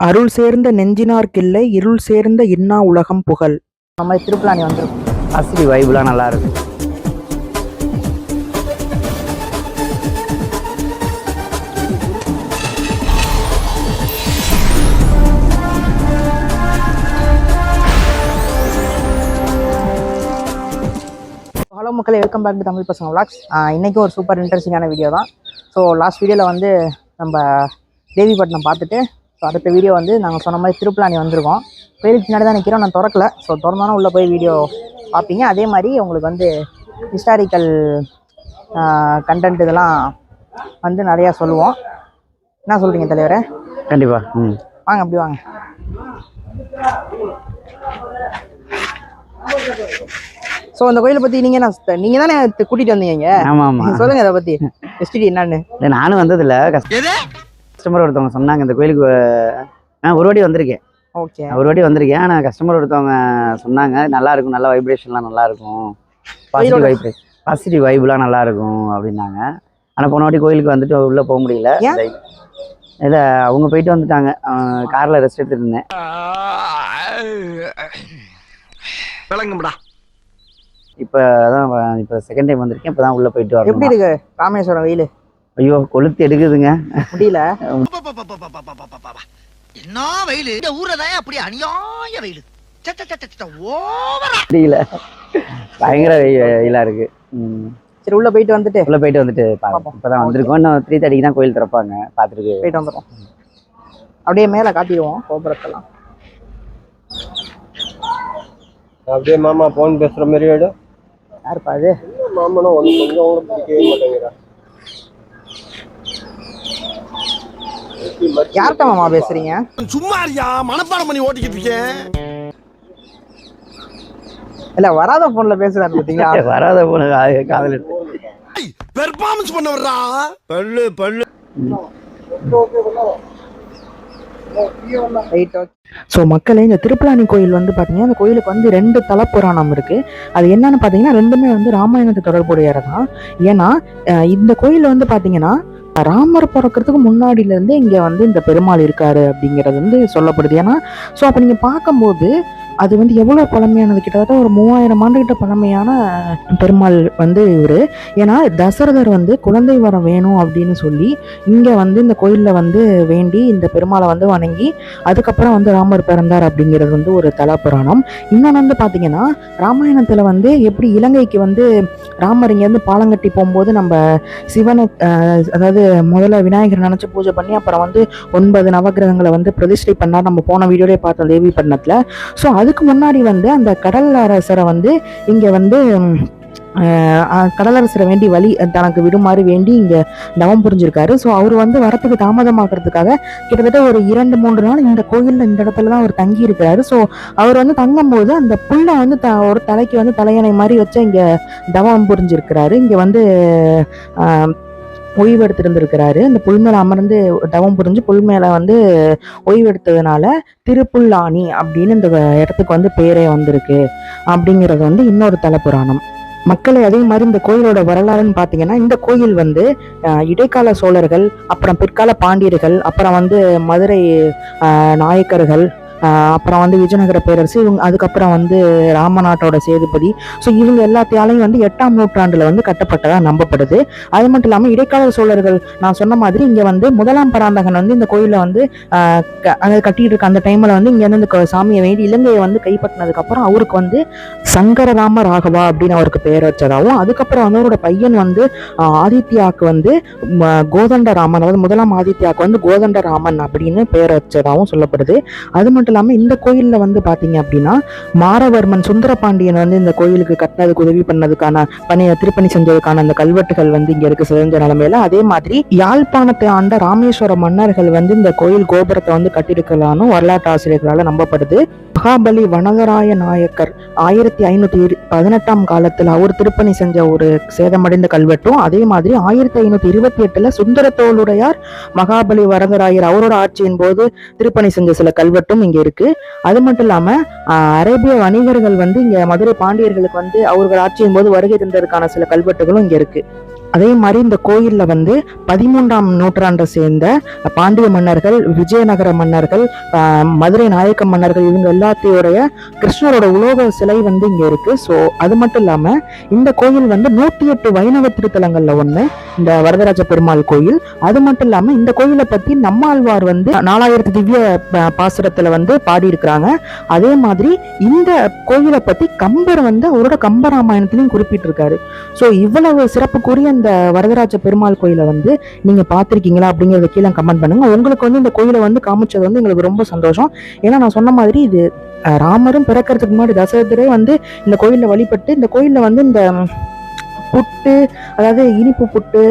அருள் சேர்ந்த நெஞ்சினார்க்கில்லை இருள் சேர்ந்த இன்னா உலகம் புகழ். நம்ம திருப்பலானி வந்திருக்கோம் பாசிட்டிவ் வைப்லாம் நல்லா இருக்கு. ஹலோ மக்களே வெல்கம் பேக் டு தமிழ் பசங்க ஆஹ் இன்னைக்கு ஒரு சூப்பர் இன்ட்ரெஸ்டிங்கான வீடியோ தான். ஸோ லாஸ்ட் வீடியோவில் வந்து நம்ம தேவிப்பட்டினம் பார்த்துட்டு ஸோ அடுத்த வீடியோ வந்து நாங்கள் சொன்ன மாதிரி திருப்பலானி வந்திருக்கோம். கோயிலுக்கு பின்னாடி தான் நிற்கிறோம் நான் திறக்கல. ஸோ திறந்தாலும் உள்ளே போய் வீடியோ பார்ப்பீங்க. அதே மாதிரி உங்களுக்கு வந்து ஹிஸ்டாரிக்கல் கண்டென்ட் இதெல்லாம் வந்து நிறையா சொல்லுவோம். என்ன சொல்கிறீங்க தலைவரே? கண்டிப்பா. ம். வாங்க அப்படி வாங்க. ஸோ அந்த கோயிலை பற்றி நீங்கள் என்ன நீங்கள் தானே கூட்டிகிட்டு வந்தீங்க? இங்க? ஆமா ஆமா. சொல்லுங்க அதை பற்றி எஸ்டிடி என்னன்னு. நானும் வந்ததில்ல. கஸ்டமர் ஒருத்தவங்க சொன்னாங்க இந்த கோயிலுக்கு ஆ ஒரு வாட்டி வந்திருக்கேன். ஓகே. ஒரு வாட்டி வந்திருக்கேன் ஆனால் கஸ்டமர் ஒருத்தவங்க சொன்னாங்க நல்லா இருக்கும் நல்ல வைப்ரேஷன்லாம் நல்லா இருக்கும். பாசிட்டிவ் வைப்ரே பாசிட்டிவ் வைப்லாம் நல்லா இருக்கும் அப்படின்னாங்க. ஆனால் போன வாட்டி கோயிலுக்கு வந்துட்டு உள்ளே போக முடியல? இல்லை அவங்க போயிட்டு வந்துட்டாங்க. காரில் ரெஸ்ட் எடுத்துட்டு இருந்தேன். விளங்கும்டா. இப்போ அதான் இப்போ செகண்ட் டைம் வந்திருக்கேன் இப்போ தான் உள்ளே போயிட்டு எப்படி வரணும் இருக்கு? ராமேஸ்வரம் வெயில்? ஐயோ கொளுத்து எடுக்குதுங்க முடியல என்ன வெயில் இந்த ஊர்ல தான் அப்படி அநியாய வெயில் முடியல பயங்கர வெயி- வெயிலா இருக்கு. சரி உள்ள போயிட்டு வந்துட்டு உள்ள போயிட்டு வந்துட்டு பாப்போம் பாப்போம். இப்பதான் வந்திருக்கோம் இன்னும் த்ரீ தேர்ட்டிக்கு தான் கோயில் திறப்பாங்க பார்த்துருக்கு போயிட்டு வந்துடும் அப்படியே மேலே காட்டிடுவோம் கோபுரத்தெல்லாம் அப்படியே மாமா போன் பேசுற மாதிரி ஆயிடும் யாருப்பா அது மாமனும் ஒண்ணு கொஞ்சம் பிடிக்கவே மாட்டேங்கிறா யார்கிட்ட மாமா பேசுறீங்க? சும்மா இருக்கியா மனப்பாடம் பண்ணி ஓட்டிக்கிட்டு இருக்கேன். இல்ல வராத போன்ல பேசுறாரு பார்த்தீங்களா வராத போன காதல். பெர்ஃபார்மன்ஸ் பண்ண வர்றா? பல்லு பல்லு. ஸோ மக்களே இந்த திருப்பலானி கோயில் வந்து பார்த்தீங்கன்னா இந்த கோயிலுக்கு வந்து ரெண்டு தல புராணம் இருக்குது அது என்னன்னு பார்த்தீங்கன்னா ரெண்டுமே வந்து ராமாயணத்தை தொடர்புடையது தான் ஏன்னா இந்த கோயில் வந்து பார்த்தீங்கன்னா ராமர் பிறக்கிறதுக்கு முன்னாடியிலேருந்து இங்கே வந்து இந்த பெருமாள் இருக்காரு அப்படிங்கிறது வந்து சொல்லப்படுது. ஏன்னா ஸோ அப்போ நீங்கள் பார்க்கும்போது அது வந்து எவ்வளோ பழமையானது? கிட்டத்தட்ட ஒரு மூவாயிரம் ஆண்டுகிட்ட பழமையான பெருமாள் வந்து இவர். ஏன்னா தசரதர் வந்து குழந்தை வரம் வேணும் அப்படின்னு சொல்லி இங்கே வந்து இந்த கோயிலில் வந்து வேண்டி இந்த பெருமாளை வந்து வணங்கி அதுக்கப்புறம் வந்து ராமர் பிறந்தார் அப்படிங்கிறது வந்து ஒரு தல புராணம் இன்னொன்று வந்து பார்த்தீங்கன்னா ராமாயணத்தில் வந்து எப்படி இலங்கைக்கு வந்து ராமர் இங்கேருந்து பாலங்கட்டி போகும்போது நம்ம சிவனை அதாவது முதல்ல விநாயகர் நினச்சி பூஜை பண்ணி அப்புறம் வந்து ஒன்பது நவக்கிரகங்களை வந்து பிரதிஷ்டை பண்ணார். நம்ம போன வீடியோலேயே பார்த்தோம் தேவி பட்டினத்தில் ஸோ அதுக்கு முன்னாடி வந்து அந்த கடல் அரசரை வந்து இங்கே வந்து கடலரசரை வேண்டி வழி தனக்கு விடுமாறு வேண்டி இங்கே தவம் புரிஞ்சிருக்காரு. ஸோ அவர் வந்து வரத்துக்கு தாமதமாக்குறதுக்காக கிட்டத்தட்ட ஒரு இரண்டு மூன்று நாள் இந்த கோயில்ல இந்த இடத்துல தான் அவர் தங்கி இருக்கிறாரு ஸோ அவர் வந்து தங்கும்போது அந்த புல்லை வந்து த ஒரு தலைக்கு வந்து தலையணை மாதிரி வச்சு இங்க தவம் புரிஞ்சிருக்கிறாரு. இங்க வந்து ஆஹ், ஓய்வு எடுத்திருந்திருக்கிறாரு அந்த புல் அமர்ந்து தவம் புரிஞ்சு புல்மேல வந்து ஓய்வு எடுத்ததுனால திருப்புல்லானி அப்படின்னு இந்த இடத்துக்கு வந்து பேரே வந்திருக்கு. அப்படிங்கிறது வந்து இன்னொரு தலை புராணம் மக்களை அதே மாதிரி இந்த கோயிலோட வரலாறுன்னு பார்த்தீங்கன்னா இந்த கோயில் வந்து இடைக்கால சோழர்கள் அப்புறம் பிற்கால பாண்டியர்கள் அப்புறம் வந்து மதுரை நாயக்கர்கள் அப்புறம் வந்து விஜயநகர பேரரசு இவங்க அதுக்கப்புறம் வந்து ராமநாட்டோட சேதுபதி. ஸோ இவங்க எல்லாத்தையாலையும் வந்து எட்டாம் நூற்றாண்டில் வந்து கட்டப்பட்டதாக நம்பப்படுது. அது மட்டும் இல்லாமல் இடைக்கால சோழர்கள் நான் சொன்ன மாதிரி இங்கே வந்து முதலாம் பராந்தகன் வந்து இந்த கோயிலை வந்து க- அதாவது கட்டிட்டு இருக்க அந்த டைமில் வந்து இங்கே வந்து இந்த சாமியை வேண்டி இலங்கையை வந்து கைப்பற்றினதுக்கப்புறம் அவருக்கு வந்து சங்கரராம ராகவா அப்படின்னு அவருக்கு பேர் வச்சதாகவும் அதுக்கப்புறம் வந்து அவரோட பையன் வந்து ஆதித்யாவுக்கு வந்து கோதண்ட ராமன் அதாவது முதலாம் ஆதித்யாவுக்கு வந்து கோதண்ட ராமன் அப்படின்னு பேர் வச்சதாகவும் சொல்லப்படுது. அது மட்டும் இல்லாமல் இந்த கோயிலில் வந்து பார்த்தீங்க அப்படின்னா மாரவர்மன் சுந்தரபாண்டியன் வந்து இந்த கோயிலுக்கு கட்டினதுக்கு உதவி பண்ணதுக்கான பணி திருப்பணி செஞ்சதுக்கான அந்த கல்வெட்டுகள் வந்து இங்க இருக்கு சிதைஞ்ச நிலைமையில. அதே மாதிரி யாழ்ப்பாணத்தை ஆண்ட ராமேஸ்வர மன்னர்கள் வந்து இந்த கோயில் கோபுரத்தை வந்து கட்டியிருக்கலான்னு வரலாற்று ஆசிரியர்களால் நம்பப்படுது. மகாபலி வனகராய நாயக்கர் ஆயிரத்தி ஐநூத்தி பதினெட்டாம் காலத்துல அவர் திருப்பணி செஞ்ச ஒரு சேதமடைந்த கல்வெட்டும் அதே மாதிரி ஆயிரத்தி ஐநூத்தி இருபத்தி எட்டுல சுந்தரத்தோளுடையார் மகாபலி வரதராயர் அவரோட ஆட்சியின் போது திருப்பணி செஞ்ச சில கல்வெட்டும் இங்க இருக்கு. அது மட்டும் இல்லாம அரேபிய வணிகர்கள் வந்து இங்க மதுரை பாண்டியர்களுக்கு வந்து அவர்கள் ஆட்சியின் போது வருகை தந்ததற்கான சில கல்வெட்டுகளும் இங்க இருக்கு. அதே மாதிரி இந்த கோயில்ல வந்து பதிமூன்றாம் நூற்றாண்டை சேர்ந்த பாண்டிய மன்னர்கள் விஜயநகர மன்னர்கள் மதுரை நாயக்க மன்னர்கள் இவங்க எல்லாத்தையோடைய கிருஷ்ணரோட உலோக சிலை வந்து இங்கே இருக்கு. ஸோ அது மட்டும் இல்லாமல் இந்த கோயில் வந்து நூத்தி எட்டு வைணவ திருத்தலங்கள்ல ஒண்ணு இந்த வரதராஜ பெருமாள் கோயில். அது மட்டும் இல்லாம இந்த கோயிலை பத்தி நம்மாழ்வார் வந்து நாலாயிரத்து திவ்ய பாசுரத்தில் வந்து பாடியிருக்கிறாங்க. அதே மாதிரி இந்த கோயிலை பத்தி கம்பர் வந்து அவரோட கம்பராமாயணத்திலையும் குறிப்பிட்டிருக்காரு. ஸோ இவ்வளவு சிறப்புக்குரிய இந்த வரதராஜ பெருமாள் கோயிலை வந்து நீங்க பாத்திருக்கீங்களா அப்படிங்கறத கீழே கமெண்ட் பண்ணுங்க. உங்களுக்கு வந்து இந்த கோயிலை வந்து காமிச்சது வந்து எங்களுக்கு ரொம்ப சந்தோஷம். ஏன்னா நான் சொன்ன மாதிரி இது ராமரும் பிறக்கறதுக்கு முன்னாடி தசரதரே வந்து இந்த கோயில்ல வழிபட்டு இந்த கோயில்ல வந்து இந்த புட்டு அதாவது இனிப்பு புட்டு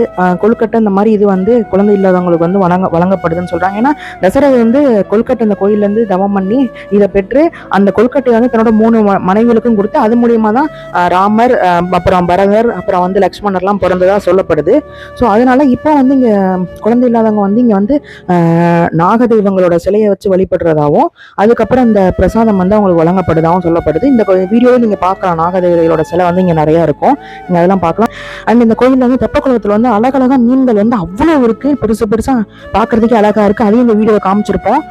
கொழுக்கட்டை இந்த மாதிரி இது வந்து குழந்தை இல்லாதவங்களுக்கு வந்து வழங்க வழங்கப்படுதுன்னு சொல்றாங்க. ஏன்னா தசரதர் வந்து கொழுக்கட்டை இந்த கோயிலேருந்து தவம் பண்ணி இதை பெற்று அந்த கொழுக்கட்டையை வந்து தன்னோட மூணு ம- மனைவிகளுக்கும் கொடுத்து அது மூலியமா தான் ராமர் அப்புறம் பரதர் அப்புறம் வந்து லக்ஷ்மணர்லாம் பிறந்ததா சொல்லப்படுது. ஸோ அதனால இப்போ வந்து இங்க குழந்தை இல்லாதவங்க வந்து இங்க வந்து நாகதெய்வங்களோட சிலையை வச்சு வழிபடுறதாவும் அதுக்கப்புறம் இந்த பிரசாதம் வந்து அவங்களுக்கு வழங்கப்படுதாகவும் சொல்லப்படுது. இந்த வீடியோவில் நீங்க பார்க்கலாம். நாகதேவதைகளோட சிலை வந்து இங்க நிறைய இருக்கும். நீங்க அதெல்லாம் பார்க்கலாம். அண்ட் இந்த கோயிலில் வந்து தெப்பக்குளத்துல வந்து அழகழகாக மீன்கள் வந்து அவ்வளவு இருக்கு. பெருசு பெருசா பார்க்குறதுக்கே அழகா இருக்கு. அதையும் இந்த வீடியோவை காமிச்சிருப்போம்.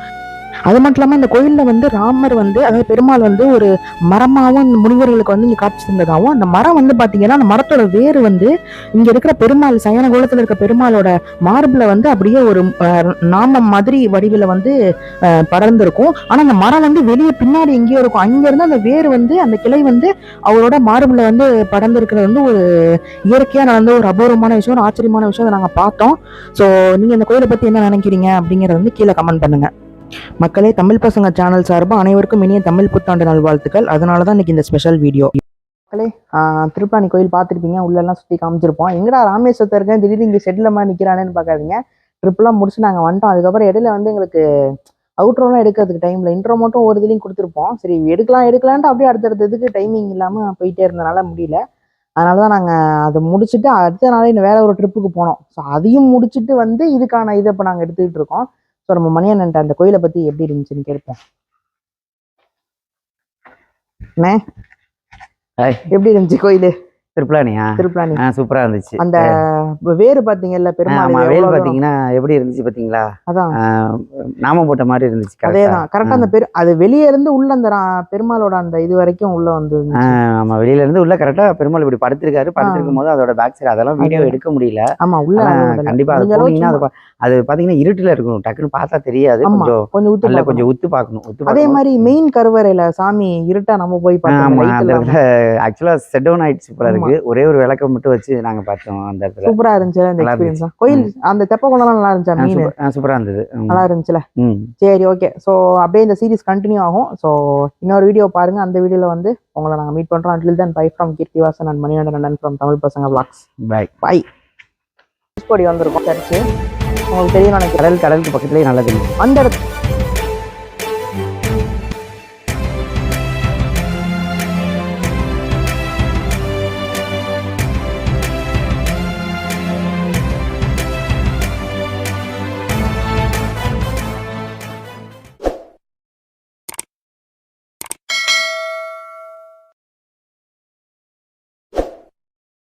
அது மட்டும் இல்லாமல் இந்த கோயில்ல வந்து ராமர் வந்து அதாவது பெருமாள் வந்து ஒரு மரமாகவும் இந்த முனிவர்களுக்கு வந்து இங்க காட்சி தந்ததாகவும் அந்த மரம் வந்து பார்த்தீங்கன்னா அந்த மரத்தோட வேர் வந்து இங்க இருக்கிற பெருமாள் சயன கோலத்துல இருக்க பெருமாளோட மார்பில் வந்து அப்படியே ஒரு நாமம் மாதிரி வடிவில வந்து அஹ், படர்ந்திருக்கும். ஆனா அந்த மரம் வந்து வெளியே பின்னாடி எங்கேயோ இருக்கும். அங்கேருந்து அந்த வேர் வந்து அந்த கிளை வந்து அவரோட மார்பில் வந்து படர்ந்திருக்கிறது வந்து ஒரு இயற்கையாக நடந்த ஒரு அபூர்வமான விஷயம் ஒரு ஆச்சரியமான விஷயம் அதை நாங்கள் பார்த்தோம். ஸோ நீங்க இந்த கோயிலை பத்தி என்ன நினைக்கிறீங்க அப்படிங்கிறத வந்து கீழே கமெண்ட் பண்ணுங்க. மக்களே தமிழ் பசங்க சேனல் சார்பாக அனைவருக்கும் இனிய தமிழ் புத்தாண்டு நல்வாழ்த்துக்கள். அதனால தான் இன்னைக்கு இந்த ஸ்பெஷல் வீடியோ மக்களே திருப்பாணி கோயில் பார்த்துருப்பீங்க. உள்ளெல்லாம் சுற்றி காமிச்சிருப்போம். எங்கடா ராமேஸ்வரத்தை இருக்கேன்? திடீர்னு இங்கே செட்டில் மாதிரி நிற்கிறானேன்னு பார்க்காதீங்க. ட்ரிப்லாம் முடிச்சு நாங்கள் வந்துட்டோம். அதுக்கப்புறம் இடையில வந்து எங்களுக்கு அவுட்ரோலாம் எடுக்கிறதுக்கு டைமில் இன்ட்ரோ மட்டும் ஒரு இதுலையும் கொடுத்துருப்போம். சரி எடுக்கலாம் எடுக்கலான்ட்டு அப்படியே அடுத்தடுத்ததுக்கு டைமிங் இல்லாமல் போயிட்டே இருந்தனால முடியல. அதனால தான் நாங்கள் அதை முடிச்சுட்டு அடுத்த நாளே வேற ஒரு ட்ரிப்புக்கு போனோம். ஸோ அதையும் முடிச்சுட்டு வந்து இதுக்கான இதை இப்போ நாங்கள் எடுத்துக்கிட்டு இருக்கோம். ஸோ நம்ம மணியண்ணன்ட்ட அந்த கோயிலை பற்றி எப்படி இருந்துச்சுன்னு கேட்போம். எப்படி இருந்துச்சு கோயில்? திருப்பலானியா? திருப்பலானி சூப்பரா இருந்துச்சு. அந்த வேறு பாத்தீங்கல்ல பெருமாள் வேல்? பாத்தீங்கன்னா எப்படி இருந்துச்சு பாத்தீங்களா அதான். நாம போட்ட மாதிரி இருந்துச்சு. அதேதான். கரெக்டா அந்த பெரு அது வெளியே இருந்து உள்ள அந்த பெருமாளோட அந்த இது வரைக்கும் உள்ள வந்து ஆமா வெளியில இருந்து உள்ள கரெக்டா பெருமாள் இப்படி படுத்திருக்காரு. படுத்திருக்கும் போது அதோட பேக் சைடு அதெல்லாம் வீடியோ எடுக்க முடியல. ஆமா உள்ள. கண்டிப்பா அது போனீங்கன்னா அது பாத்தீங்கன்னா இருட்டுல இருக்கணும். டக்குன்னு பார்த்தா தெரியாது. கொஞ்சம் கொஞ்சம். கொஞ்சம் உத்து பார்க்கணும். அதே. மாதிரி மெயின் கருவறையில சாமி இருட்டா நம்ம போய் பார்த்தோம் ஆக்சுவலா செட் டவுன் ஆயிடுச்சு போல இருக்கு. ஒரே ஒரு விளக்கம் மட்டும் வச்சு நாங்க பார்த்தோம் அந்த இடத்துல. சூப்பரா இருந்துச்சு அந்த எக்ஸ்பீரியன்ஸ் கோயில் அந்த தெப்ப குளம்லாம் நல்லா இருந்துச்சா? மீன்? சூப்பர்- இருந்தது. நல்லா இருந்துச்சுல? சரி ஓகே ஸோ அப்படியே இந்த சீரிஸ் கண்டினியூ ஆகும். ஸோ இன்னொரு வீடியோ பாருங்க. அந்த வீடியோல வந்து உங்களை நாங்க மீட் பண்றோம். Until then bye from Keerthivasan and Manikandan அண்ணன் ஃப்ரம் தமிழ் பசங்க vlogs. பாய் பை கொடி வந்திருக்கோம். சர்ச்சு உங்களுக்கு தெரியும் நினைக்கிறேன். கடல் கடலுக்கு பக்கத்துலயே நல்லா தெரியும் அந்த இடத்து